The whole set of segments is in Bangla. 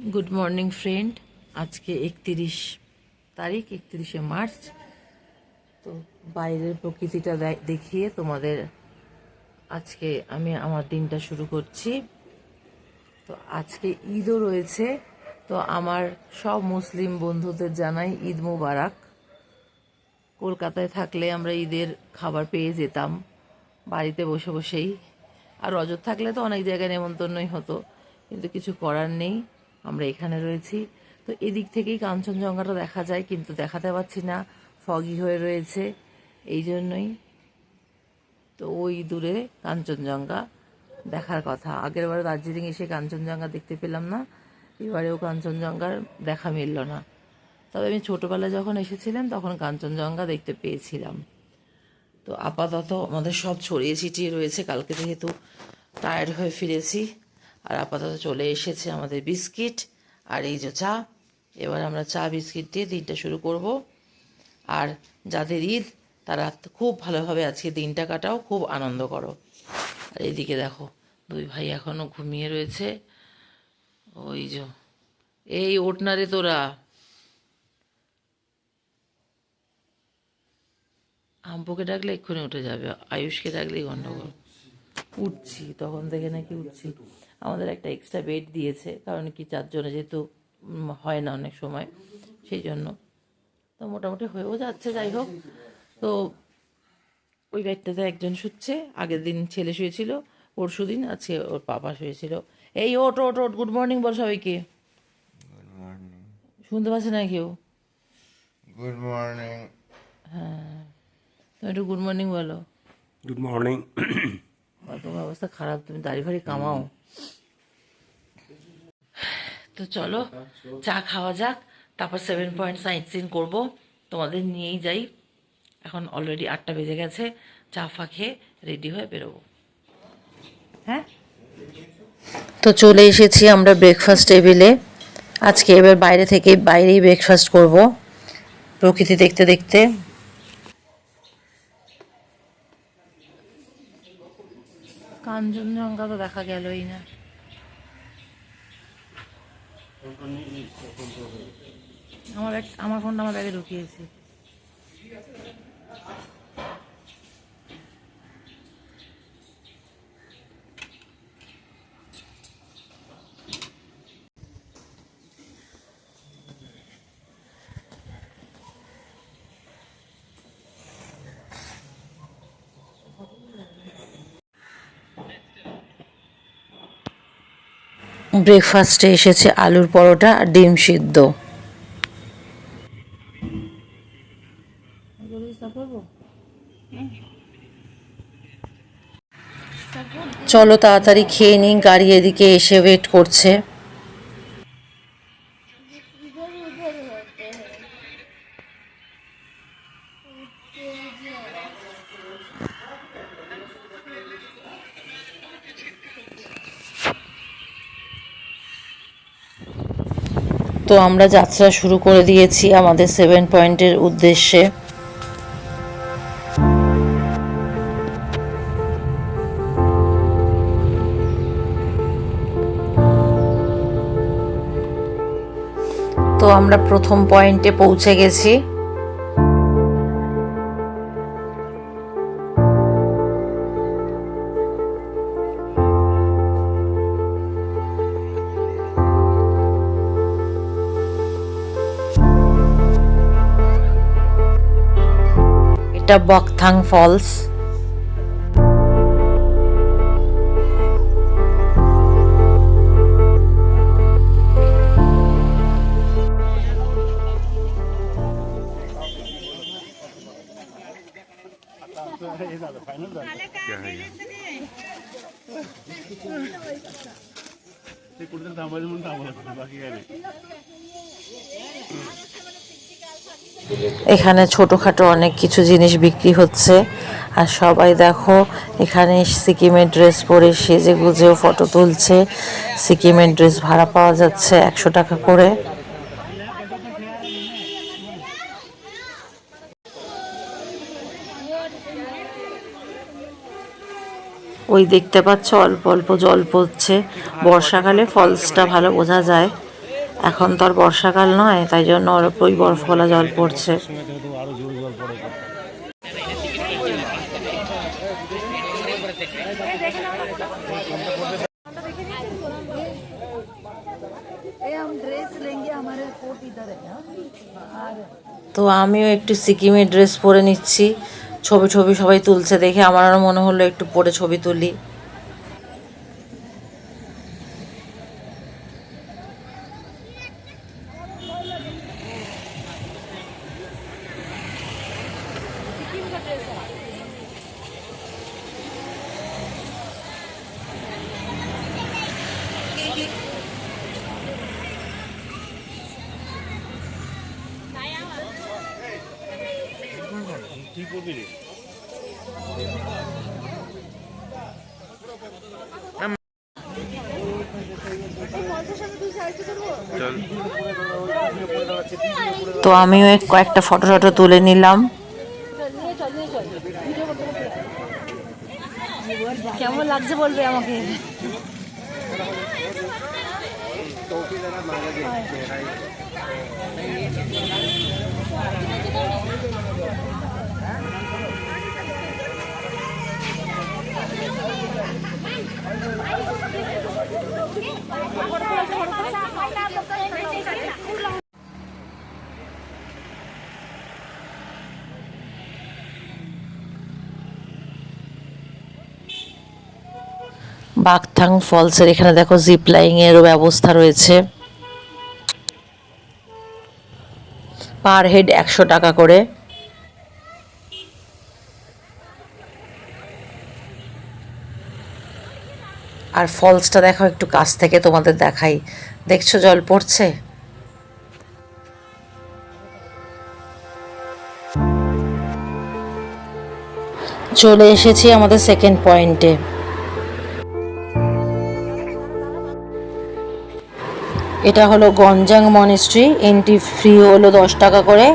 গুড মর্নিং ফ্রেন্ড আজকে একত্রিশ তারিখ, একত্রিশে মার্চ। তো বাইরের প্রকৃতিটা দেখিয়ে তোমাদের আজকে আমি আমার দিনটা শুরু করছি। তো আজকে ঈদও রয়েছে। তো আমার সব মুসলিম বন্ধুদের জানাই ঈদ মুবারক। কলকাতায় থাকলে আমরা ঈদের খাবার পেয়ে যেতাম, বাড়িতে বসে বসেই। আর রজত থাকলে তো অনেক জায়গায় নেমন্তন্নই হতো, কিন্তু কিছু করার নেই। আমরা এখানে রয়েছি। তো এদিক থেকেই কাঞ্চনজঙ্ঘাটা দেখা যায়, কিন্তু দেখাতে পাচ্ছি না। ফগি হয়ে রয়েছে, এই জন্যই। তো ওই দূরে কাঞ্চনজঙ্ঘা দেখার কথা। আগের বার দার্জিলিং এসে কাঞ্চনজঙ্ঘা দেখতে পেলাম না, এবারেও কাঞ্চনজঙ্ঘার দেখা মিলল না। তবে আমি ছোটোবেলায় যখন এসেছিলাম, তখন কাঞ্চনজঙ্ঘা দেখতে পেয়েছিলাম। তো আপাতত আমাদের সব ছড়িয়ে ছিটিয়ে রয়েছে, কালকে যেহেতু টায়ার্ড হয়ে ফিরেছি। আর আপাতত চলে এসেছে আমাদের বিস্কিট আর এই যে চা। এবার আমরা চা, বিস্কিট দিয়ে দিনটা শুরু করব। আর যাদের ঈদ, তারা খুব ভালোভাবে আজকে দিনটা কাটাও, খুব আনন্দ করো। আর এইদিকে দেখো, দুই ভাই এখনও ঘুমিয়ে রয়েছে। ওই যে, এই ওঠ না রে তোরা। আম্পুকে ডাকলে এক্ষুনি উঠে যাবে, আয়ুষকে ডাকলেই গন্ডগোল। উঠছি, তখন থেকে নাকি উঠছি। আমাদের একটা এক্সট্রা বেড দিয়েছে। কারণ কি চারজনে যেহেতু হয় না অনেক সময় সেই জন্য। তো মোটামুটি হয়েও যাচ্ছে যাই হোক। তো ওই বেডটাতে একজন শুচ্ছে। আগের দিন ছেলে শুয়েছিল পরশু দিন আজকে ওর পাপা শুয়েছিল। এই ওট ওট ওট গুড মর্নিং বল সবাইকে। শুনতে পাচ্ছে না কেউ? গুড মর্নিং হ্যাঁ। তুমি একটু গুড মর্নিং বলো। গুড মর্নিং আর তোমার অবস্থা খারাপ তুমি দাড়ি ফাড়ি কামাও। তো চলো চা খাওয়া যাক তারপর সেভেন পয়েন্ট সাইট সিন করব। তোমাদের নিয়েই যাই। এখন অলরেডি আটটা বেজে গেছে চা ফা খেয়ে রেডি হয়ে বেরোবো। হ্যাঁ? তো চলে এসেছি আমরা ব্রেকফাস্ট টেবিলে আজকে এবার বাইরে থেকে বাইরেই ব্রেকফাস্ট করব প্রকৃতি দেখতে দেখতে। কাঞ্চনজঙ্ঘা তো দেখা গেলই না। আমার এক আমার ফোনটা আমার ব্যাগে ঢুকিয়েছি। ব্রেকফাস্টে এসেছে আলুর পরোটা আর ডিম সিদ্ধ। চলো তাড়াতাড়ি খেয়ে নিই, গাড়ি এদিকে এসে ওয়েট করছে। তো আমরা যাত্রা শুরু করে দিয়েছি আমাদের সেভেন পয়েন্টের উদ্দেশ্যে। তো আমরা প্রথম পয়েন্টে পৌঁছে গেছি। এটা বকথাং ফলস এখানে ছোটোখাটো অনেক কিছু জিনিস বিক্রি হচ্ছে। আর সবাই দেখো, এখানে সিকিমের ড্রেস পরে সেজে গুজেও ফটো তুলছে। সিকিমের ড্রেস ভাড়া পাওয়া যাচ্ছে একশো টাকা করে। ওই দেখতে পাচ্ছ, অল্প অল্প জল পড়ছে। বর্ষাকালে ফলসটা ভালো বোঝা যায়। এখন তো আর বর্ষাকাল নয়, তাই জন্য ওর ওই বরফ গলা জল পড়ছে। তো আমিও একটু সিকিমের ড্রেস পরে নিচ্ছি, ছবি ছবি সবাই তুলছে দেখে আমারও মনে হলো একটু পরে ছবি তুলি। আমিও কয়েকটা ফটো টটো তুলে নিলাম। কেমন লাগছে বলবে আমাকে? বাগথাং ফলসের এখানে দেখো জিপ লাইং এরও ব্যবস্থা রয়েছে। পার হেড একশো টাকা করে। আর ফলসটা দেখো একটু কাছ থেকে তোমাদের দেখাই। দেখছ জল পড়ছে? চলে এসেছি আমাদের সেকেন্ড পয়েন্টে এটা হলো গঞ্জাং মনিস্ট্রি এন্ট্রি ফ্রি হলো দশ টাকা করে।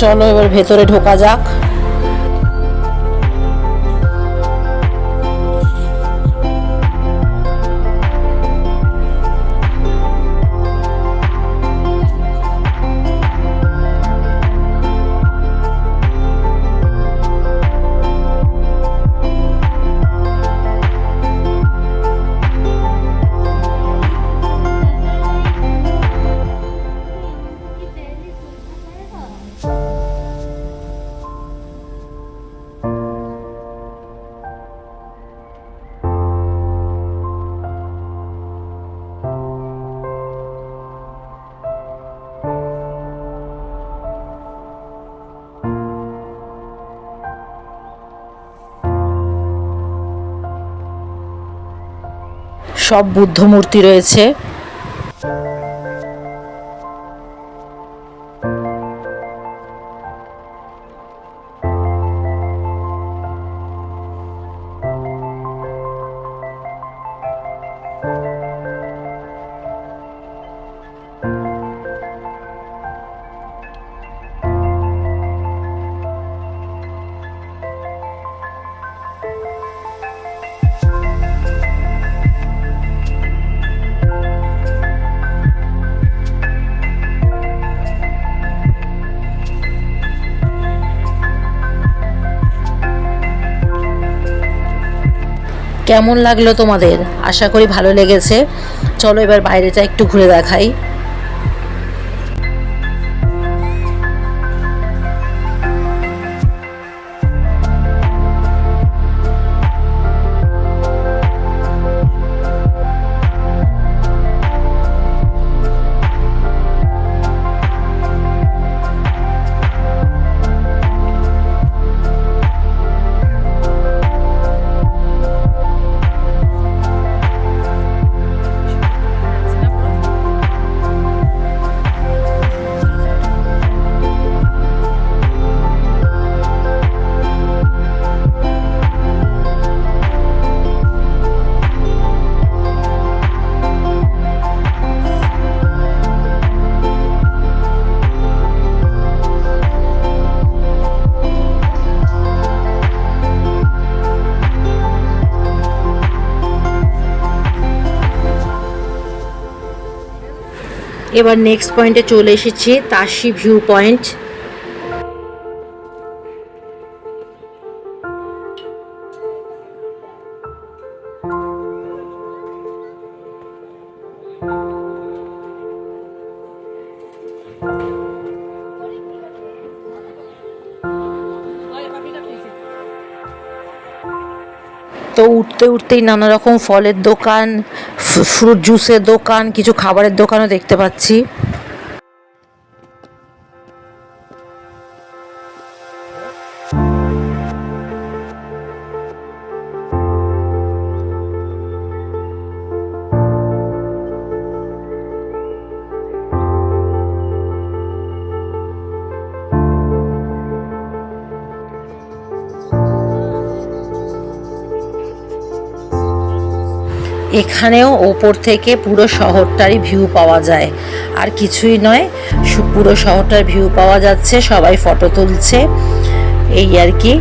চলো এবার ভেতরে ঢোকা যাক। সব বুদ্ধ মূর্তি রয়েছে। কেমন লাগল তোমাদের? আশা করি ভালো লেগেছে। চলো এবার বাইরেটা একটু ঘুরে দেখাই। এবার নেক্সট পয়েন্টে চলে এসেছি, তাসি ভিউ পয়েন্ট তো উঠতে উঠতেই নানা রকম ফলের দোকান ফ্রুট জুসের দোকান কিছু খাবারের দোকানও দেখতে পাচ্ছি। এখানেও ওপর থেকে পুরো শহরটারই ভিউ পাওয়া যায়। আর কিছুই নয় পুরো শহরটার ভিউ পাওয়া যাচ্ছে, সবাই ফটো তুলছে। এই আর কি।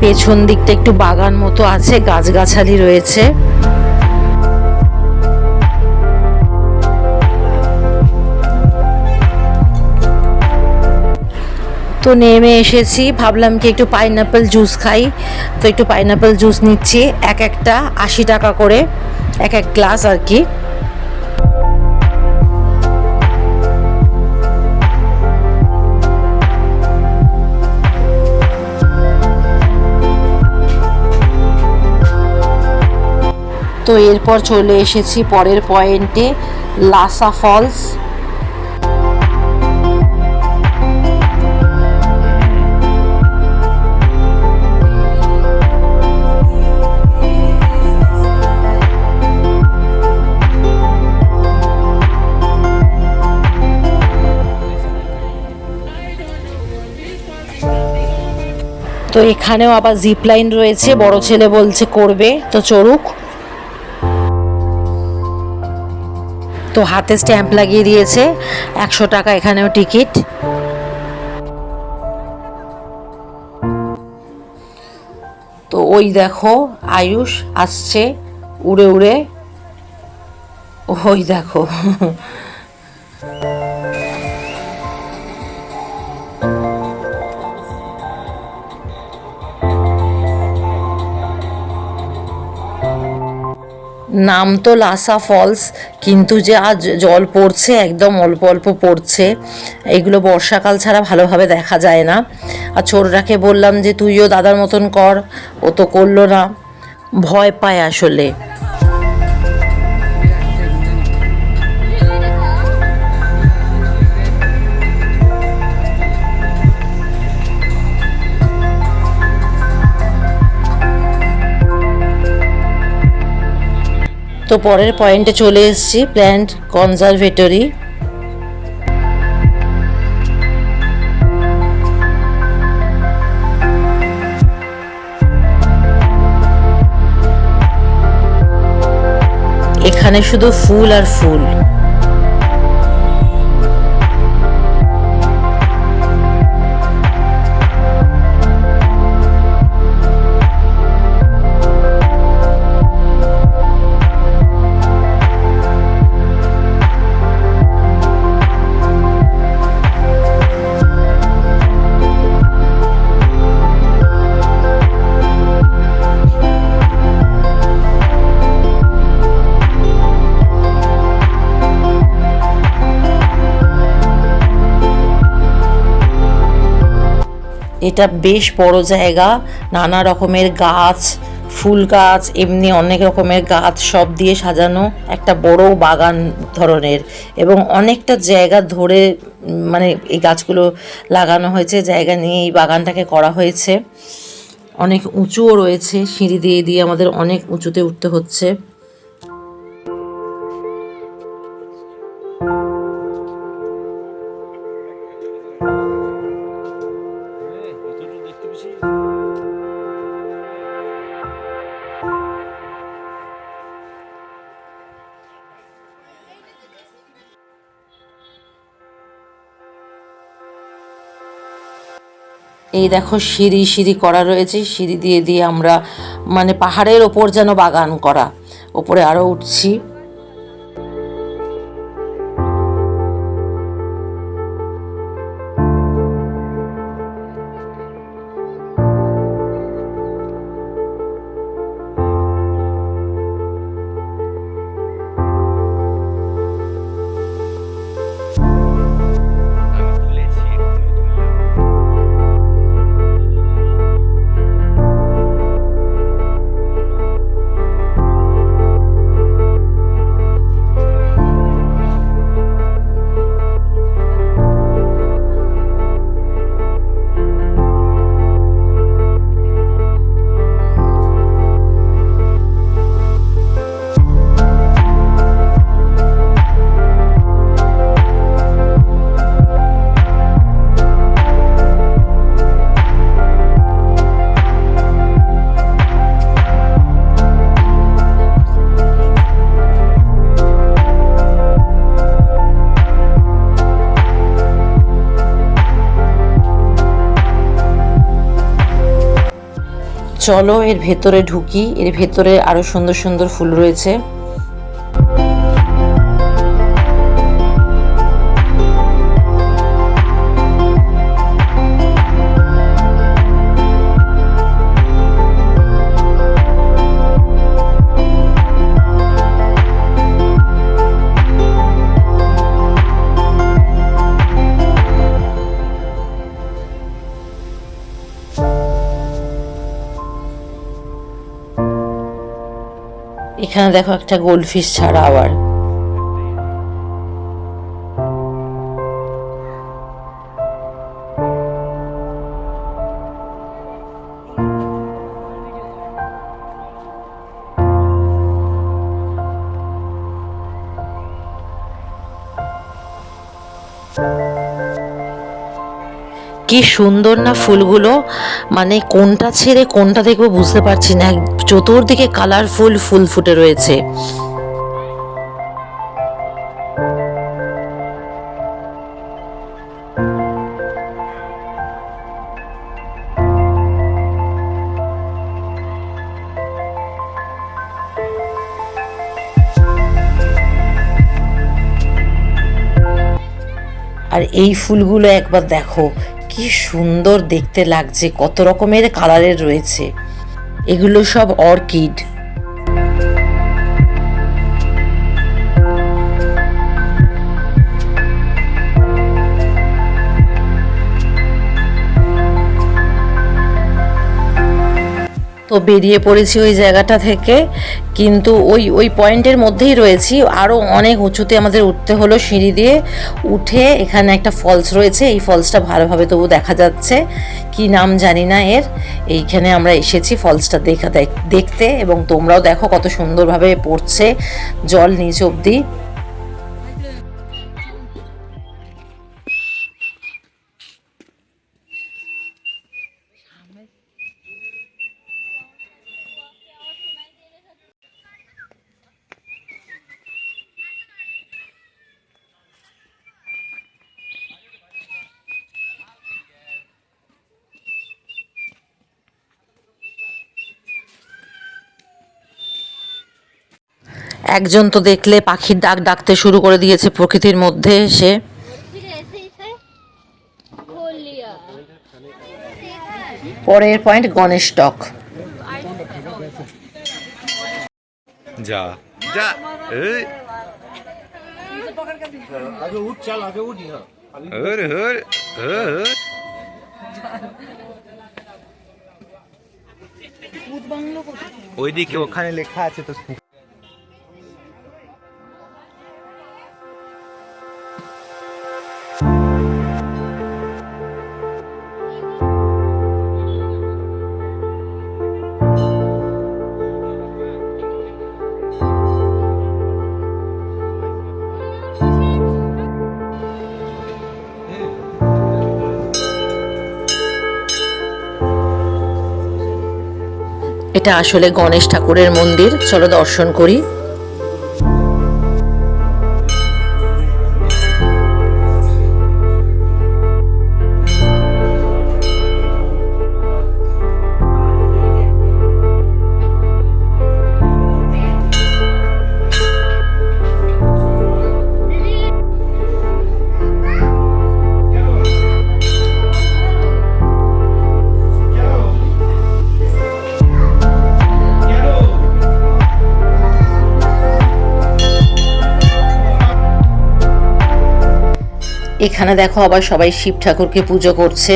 পেছন দিকটা একটু বাগান মতো আছে, গাছগাছালি রয়েছে। তো নেমে এসেছি, ভাবলাম কি একটু পাইনাপেল জুস খাই। তো একটু পাইনাপেল জুস নিচ্ছি, এক একটা আশি টাকা করে, এক এক গ্লাস আর কি। তো এরপর চলে এসেছি পরের পয়েন্টে, লাসা ফলস। তো এখানেও আবার জিপ লাইন রয়েছে, বড় ছেলে বলছে করবে। তো চড়ুক। তো হাতে স্ট্যাম্প লাগিয়ে দিয়েছে। একশো টাকা এখানেও টিকিট। তো ওই দেখো, আয়ুষ আসছে, উড়ে উড়ে। ওই দেখো। নাম তো লাসা ফলস, কিন্তু যে আজ জল পড়ছে, একদম অল্প অল্প পড়ছে, এগুলো বর্ষাকাল ছাড়া ভালোভাবে দেখা যায় না। আর ছোটটাকে বললাম যে, তুইও দাদার মতন কর, ও তো করল না। ভয় পায় আসলে। তো পরের পয়েন্টে চলে এসেছি প্ল্যান্ট কনজারভেটরি। এখানে শুধু ফুল আর ফুল। এটা বেশ বড় জায়গা, নানা রকমের গাছ, ফুল গাছ, এমনি অনেক রকমের গাছ সব দিয়ে সাজানো একটা বড় বাগান ধরনের। এবং অনেকটা জায়গা ধরে মানে এই গাছগুলো লাগানো হয়েছে, জায়গা নিয়ে এই বাগানটাকে করা হয়েছে। অনেক উঁচুও রয়েছে, সিঁড়ি দিয়ে দিয়ে আমাদের অনেক উঁচুতে উঠতে হচ্ছে। দেখো সিঁড়ি সিঁড়ি করা রয়েছে। সিঁড়ি দিয়ে দিয়ে আমরা মানে পাহাড়ের ওপর যেন বাগান করা। ওপরে আরও উঠছি। চলো এর ভেতরে ঢুকি এর ভেতরে আরও সুন্দর সুন্দর ফুল রয়েছে। এখানে দেখো একটা গোল্ডফিশ ছাড়া আবার। কি সুন্দর না ফুলগুলো। মানে কোনটা ছেড়ে কোনটা দেখব বুঝতে পারছি না। চতুর্দিকে কালারফুল ফুল ফুটে রয়েছে। আর এই ফুলগুলো একবার দেখো। কি সুন্দর দেখতে লাগছে কত রকমের কালারের রয়েছে। এগুলো সব অর্কিড বেরিয়ে পড়েছি ওই জায়গাটা থেকে। কিন্তু ওই ওই পয়েন্টের মধ্যেই রয়েছি। আরও অনেক উঁচুতে আমাদের উঠতে হলো সিঁড়ি দিয়ে। উঠে এখানে একটা ফলস রয়েছে। এই ফলসটা ভালোভাবে তবু দেখা যাচ্ছে। কি নাম জানি না এর। এইখানে আমরা এসেছি ফলসটা দেখা দেখ- দেখতে। এবং তোমরাও দেখো কত সুন্দরভাবে পড়ছে জল নিচ অবধি। একজন তো দেখলে পাখির ডাক ডাকতে শুরু করে দিয়েছে প্রকৃতির মধ্যে এসে পরের পয়েন্ট গণেশ টক। যা। যা। হর। ওইদিকে ওখানে লেখা আছে তো এটা আসলে গণেশ ঠাকুরের মন্দির। চলো দর্শন করি। এখানে দেখো আবার সবাই শিব ঠাকুরকে পুজো করছে।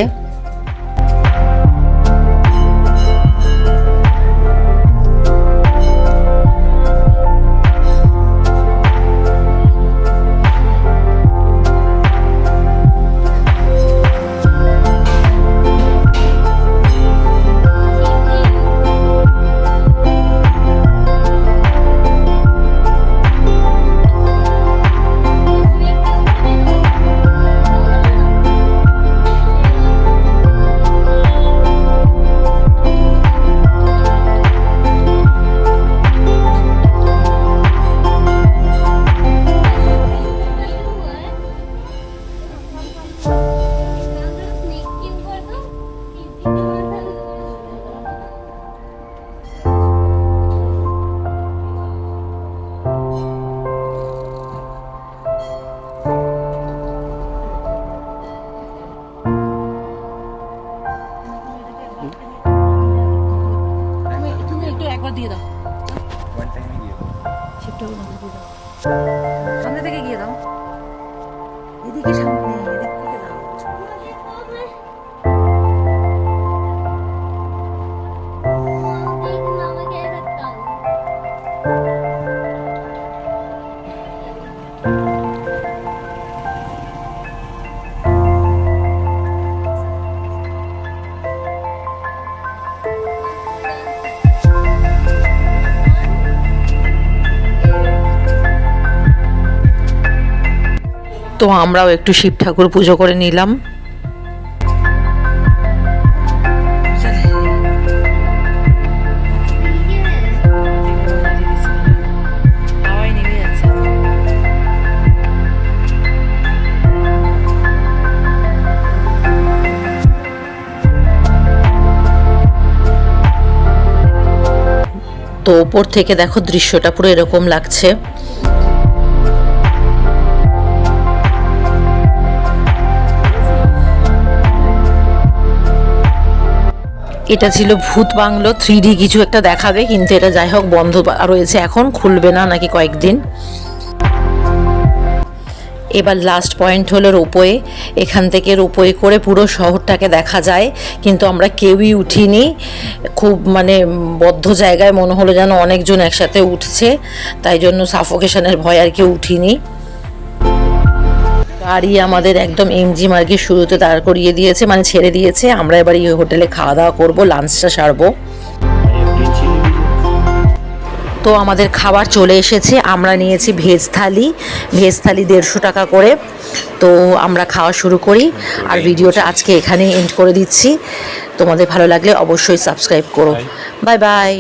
আমরাও একটু শিব ঠাকুর পুজো করে নিলাম। তো ওপর থেকে দেখো দৃশ্যটা পুরো এরকম লাগছে। এটা ছিল ভূত বাংলো থ্রি কিছু একটা দেখাবে, কিন্তু এটা যাই হোক বন্ধ রয়েছে এখন, খুলবে না নাকি কয়েকদিন। এবার লাস্ট পয়েন্ট হলো রোপওয়ে। এখান থেকে রোপওয়ে করে পুরো শহরটাকে দেখা যায়, কিন্তু আমরা কেউই উঠিনি। খুব মানে বদ্ধ জায়গায় মনে হলো যেন অনেকজন একসাথে উঠছে, তাই জন্য সাফোকেশনের ভয় আর কেউ উঠিনি। গাড়ি আমাদের একদম এমজি মার্গের শুরুতে দাঁড় করিয়ে দিয়েছে মানে ছেড়ে দিয়েছে। আমরা এবার এই হোটেলে খাওয়া দাওয়া করব লাঞ্চটা সারবো। তো আমাদের খাবার চলে এসেছে আমরা নিয়েছি ভেজ থালি। ভেজ থালি দেড়শো টাকা করে। তো আমরা খাওয়া শুরু করি আর ভিডিওটা আজকে এখানেই এন্ড করে দিচ্ছি। তোমাদের ভালো লাগলে অবশ্যই সাবস্ক্রাইব করো। Bye bye